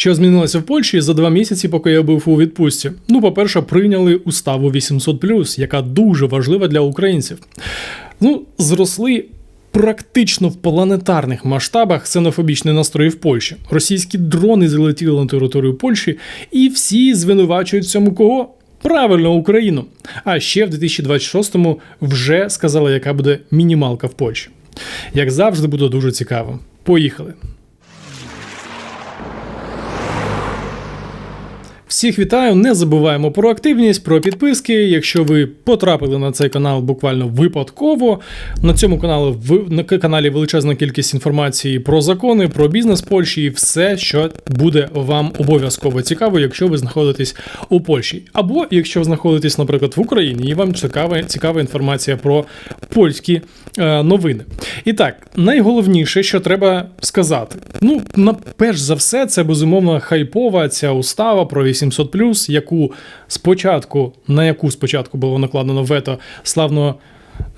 Що змінилося в Польщі за два місяці, поки я був у відпустці? Ну, по-перше, прийняли уставу 800+, яка дуже важлива для українців. Ну, зросли. Практично в планетарних масштабах ксенофобічні настрої в Польщі. Російські дрони залетіли на територію Польщі, і всі звинувачують цьому кого? Правильно, Україну. А ще в 2026-му вже сказали, яка буде мінімалка в Польщі. Як завжди, буде дуже цікаво. Поїхали. Всіх вітаю, не забуваємо про активність, про підписки. Якщо ви потрапили на цей канал буквально випадково, на цьому каналі на каналі величезна кількість інформації про закони, про бізнес Польщі і все, що буде вам обов'язково цікаво, якщо ви знаходитесь у Польщі. Або якщо ви знаходитесь, наприклад, в Україні, і вам цікава, цікава інформація про польські е, новини. І так, найголовніше, що треба сказати, ну на перш за все, це безумовно хайпова ця устава про 800+, яку спочатку, на яку спочатку було накладено вето славно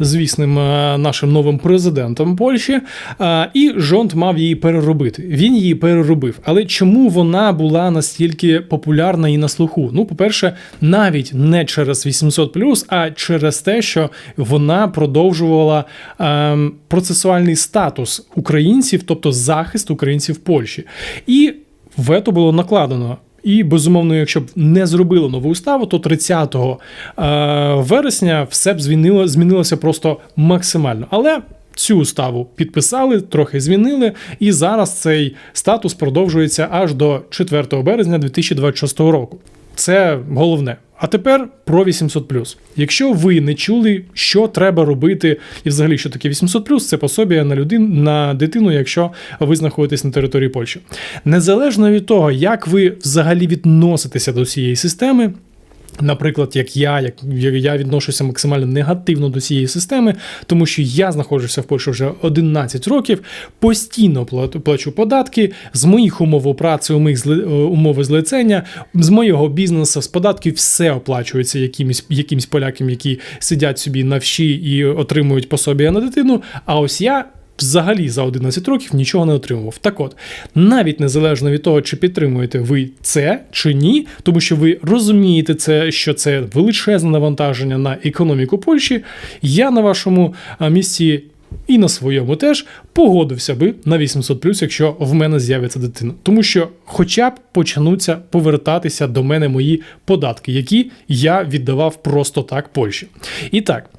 звісним е, нашим новим президентом Польщі, е, і Жонт мав її переробити. Він її переробив. Але чому вона була настільки популярна і на слуху? Ну, по-перше, навіть не через 800+, а через те, що вона продовжувала ем, процесуальний статус українців, тобто захист українців в Польщі. І вето було накладено. І безумовно, якщо б не зробили нову уставу, то 30 е, вересня все б змінило, змінилося просто максимально. Але цю уставу підписали, трохи змінили, і зараз цей статус продовжується аж до 4 березня 2026 року. Це головне. А тепер про 800+. Якщо ви не чули, що треба робити, і взагалі, що таке 800+, це пособія на людин, на дитину, якщо ви знаходитесь на території Польщі. Незалежно від того, як ви взагалі відноситеся до цієї системи. Наприклад, як я, як я відношуся максимально негативно до цієї системи, тому що я знаходжуся в Польщі вже 11 років, постійно плачу податки з моїх умов праці, умови злицення, з моєго бізнесу, з податків все оплачується якимось якимось полякам, які сидять собі на вші і отримують пособія на дитину. А ось я взагалі за 11 років нічого не отримував. Так от, навіть незалежно від того, чи підтримуєте ви це чи ні, тому що ви розумієте, це, що це величезне навантаження на економіку Польщі, я на вашому місці і на своєму теж погодився би на 800+, плюс, якщо в мене з'явиться дитина. Тому що хоча б почнуться повертатися до мене мої податки, які я віддавав просто так Польщі. І так,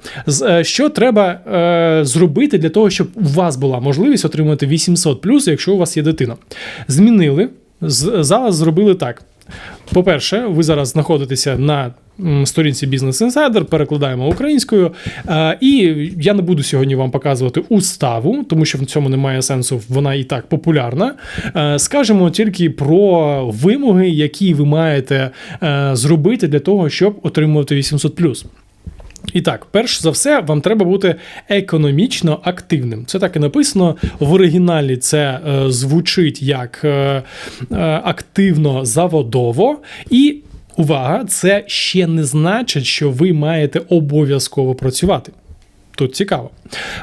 е, що треба е, зробити для того, щоб у вас була можливість отримати 800+, плюс, якщо у вас є дитина? Змінили, зараз зробили так. По-перше, ви зараз знаходитеся на сторінці Business Insider, перекладаємо українською. І я не буду сьогодні вам показувати уставу, тому що в цьому немає сенсу, вона і так популярна. Скажемо тільки про вимоги, які ви маєте зробити для того, щоб отримувати 800+. І так, перш за все, вам треба бути економічно активним. Це так і написано в оригіналі. Це е, звучить як е, е, активно заводово, і увага, це ще не значить, що ви маєте обов'язково працювати. Тут цікаво.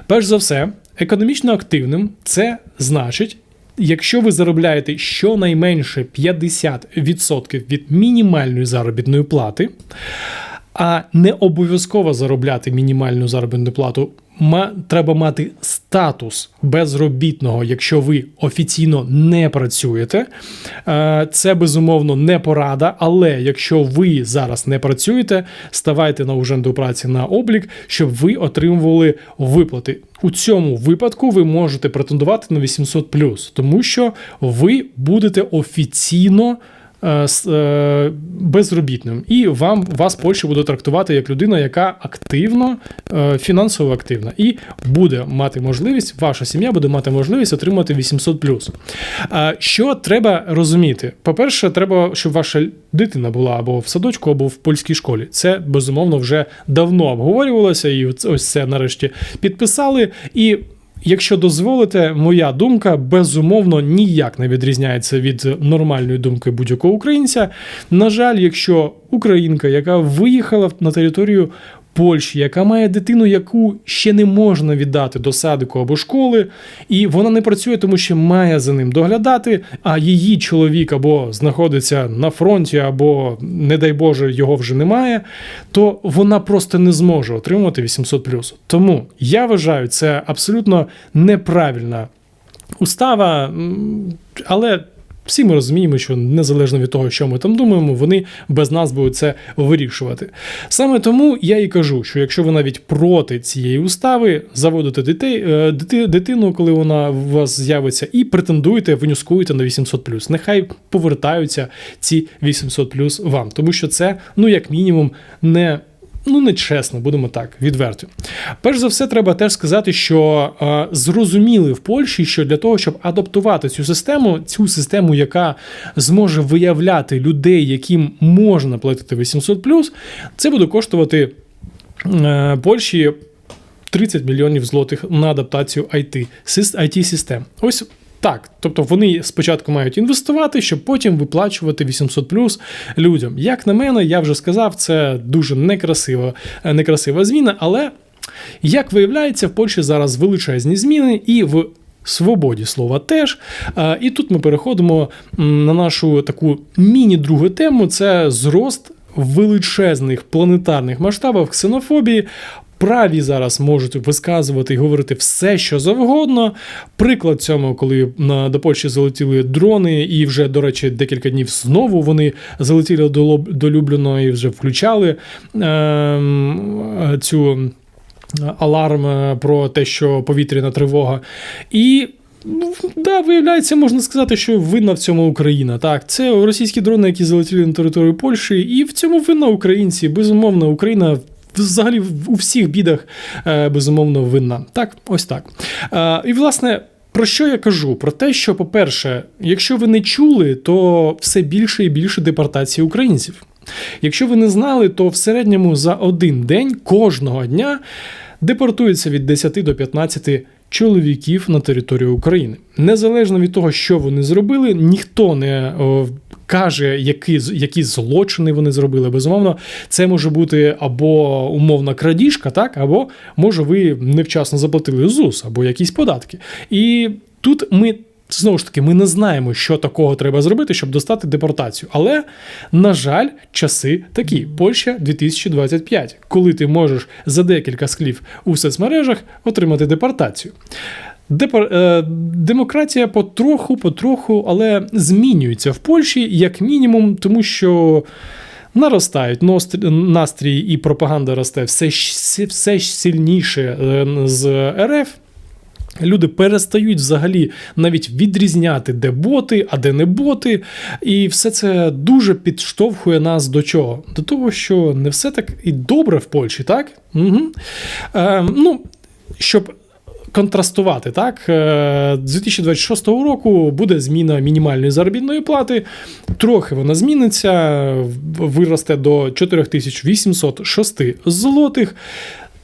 Перш за все, економічно активним це значить. Якщо ви заробляєте щонайменше 50% від мінімальної заробітної плати, а не обов'язково заробляти мінімальну заробітну плату. Ма, треба мати статус безробітного, якщо ви офіційно не працюєте. Е, це безумовно не порада, але якщо ви зараз не працюєте, ставайте на уженду праці на облік, щоб ви отримували виплати. У цьому випадку ви можете претендувати на 800+, тому що ви будете офіційно. Е, е, безробітним, і вам вас Польща буде трактувати як людина, яка активно, е, фінансово активна, і буде мати можливість, ваша сім'я буде мати можливість отримати 800+. Що треба розуміти? По-перше, треба, щоб ваша дитина була або в садочку, або в польській школі. Це безумовно вже давно обговорювалося, і ось це нарешті підписали. І Якщо дозволите, моя думка безумовно ніяк не відрізняється від нормальної думки будь-якого українця. На жаль, якщо українка, яка виїхала на територію Польщі, яка має дитину, яку ще не можна віддати до садику або школи, і вона не працює, тому що має за ним доглядати, а її чоловік або знаходиться на фронті, або, не дай Боже, його вже немає, то вона просто не зможе отримувати 800 Тому я вважаю, це абсолютно неправильна устава, але. Всі ми розуміємо, що незалежно від того, що ми там думаємо, вони без нас будуть це вирішувати. Саме тому я і кажу, що якщо ви навіть проти цієї устави заводите дітей, е, дити- дитину, коли вона у вас з'явиться, і претендуєте, винюскуєте на 800 нехай повертаються ці 800 вам, тому що це, ну як мінімум, не. Ну, не чесно, будемо так, відверті. Перш за все, треба теж сказати, що е, зрозуміли в Польщі, що для того, щоб адаптувати цю систему, цю систему, яка зможе виявляти людей, яким можна платити 800 це буде коштувати е, Польщі 30 мільйонів злотих на адаптацію IT, сис- IT-систем. Ось так. Тобто вони спочатку мають інвестувати, щоб потім виплачувати 800 плюс людям. Як на мене, я вже сказав, це дуже некрасива, е, некрасива зміна, але як виявляється, в Польщі зараз величезні зміни і в. Свободі слова теж. Е, І тут ми переходимо на нашу таку міні-другу тему: це зрост величезних планетарних масштабів ксенофобії. Праві зараз можуть висказувати і говорити все, що завгодно. Приклад цьому, коли на до Польщі залетіли дрони, і вже, до речі, декілька днів знову вони залетіли до, до вже включали ем, цю аларм е, про те, що повітряна тривога. І да, виявляється, можна сказати, що винна в цьому Україна. Так, це російські дрони, які залетіли на територію Польщі, і в цьому винна українці. Безумовно, Україна. Взагалі у всіх бідах е, безумовно винна. Так, ось так. Е, І власне. Про що я кажу? Про те, що, по-перше, якщо ви не чули, то все більше і більше депортації українців. Якщо ви не знали, то в середньому за один день кожного дня депортується від 10 до 15 чоловіків на територію України. Незалежно від того, що вони зробили, ніхто не каже, які, які злочини вони зробили. Безумовно, це може бути або умовна крадіжка, так, або може ви невчасно заплатили ЗУС або якісь податки. І тут ми. Знову ж таки, ми не знаємо, що такого треба зробити, щоб достати депортацію. Але, на жаль, часи такі. Польща 2025, коли ти можеш за декілька склів у соцмережах отримати депортацію. Е, Демократія потроху, потроху, але змінюється в Польщі, як мінімум, тому що наростають настрій і пропаганда росте все, все сильніше е, з РФ. Люди перестають взагалі навіть відрізняти, де боти, а де не боти. І все це дуже підштовхує нас до чого? До того, що не все так і добре в Польщі, так? Угу. Е, ну, щоб контрастувати, так, е, з 2026 року буде зміна мінімальної заробітної плати. Трохи вона зміниться, виросте до 4806 злотих.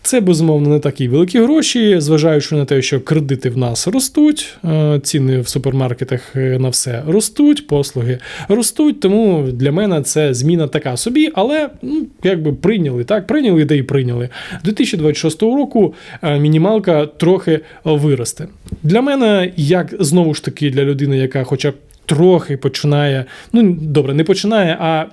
Це безумовно не такі великі гроші, зважаючи на те, що кредити в нас ростуть, е, ціни в супермаркетах е, на все ростуть, послуги ростуть. Тому для мене це зміна така собі, але ну, якби прийняли, так, прийняли де і прийняли. 2026 року е, мінімалка трохи виросте. Для мене, як знову ж таки, для людини, яка хоча б трохи починає, ну добре, не починає, а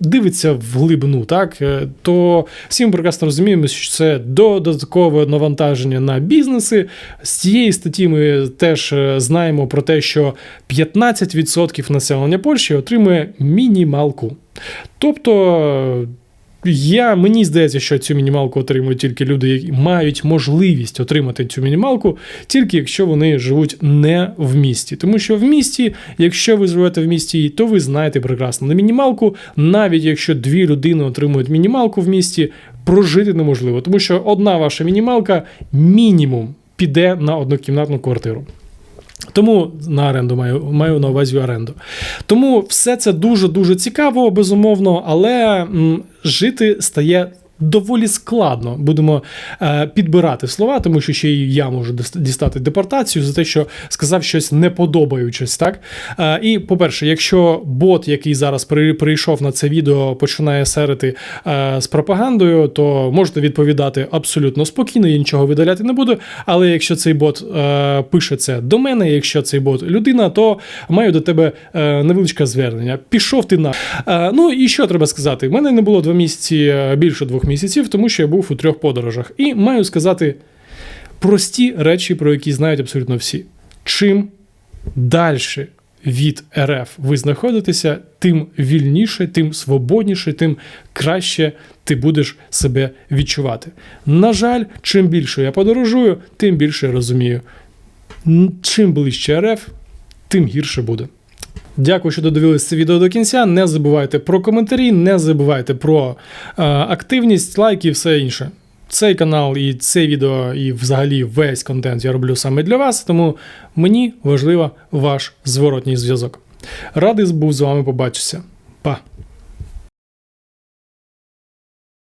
дивиться в глибину, так е, то всі ми прекрасно розуміємо, що це додаткове навантаження на бізнеси. З цієї статті ми теж е, знаємо про те, що 15% населення Польщі отримує мінімалку. Тобто. Я мені здається, що цю мінімалку отримують тільки люди, які мають можливість отримати цю мінімалку, тільки якщо вони живуть не в місті. Тому що в місті, якщо ви живете в місті, то ви знаєте прекрасно на мінімалку, навіть якщо дві людини отримують мінімалку в місті, прожити неможливо, тому що одна ваша мінімалка мінімум піде на однокімнатну квартиру. Тому на оренду маю, маю на увазі оренду. Тому все це дуже дуже цікаво, безумовно, але м, жити стає доволі складно будемо е, підбирати слова, тому що ще і я можу дістати депортацію за те, що сказав щось не подобаючись. Так? Е, і, по-перше, якщо бот, який зараз при, прийшов на це відео, починає серити е, з пропагандою, то можете відповідати абсолютно спокійно, я нічого видаляти не буду. Але якщо цей бот пише це до мене, якщо цей бот людина, то маю до тебе невеличке звернення. Пішов ти на. Ну і що треба сказати? У мене не було два місяці більше двох місяців, тому що я був у трьох подорожах. І маю сказати прості речі, про які знають абсолютно всі. Чим далі від РФ ви знаходитеся, тим вільніше, тим свободніше, тим краще ти будеш себе відчувати. На жаль, чим більше я подорожую, тим більше я розумію. Чим ближче РФ, тим гірше буде. Дякую, що додивились це відео до кінця. Не забувайте про коментарі, не забувайте про е, активність, лайки і все інше. Цей канал і це відео, і взагалі весь контент я роблю саме для вас, тому мені важливо ваш зворотній зв'язок. Радий був з вами побачитися. Па!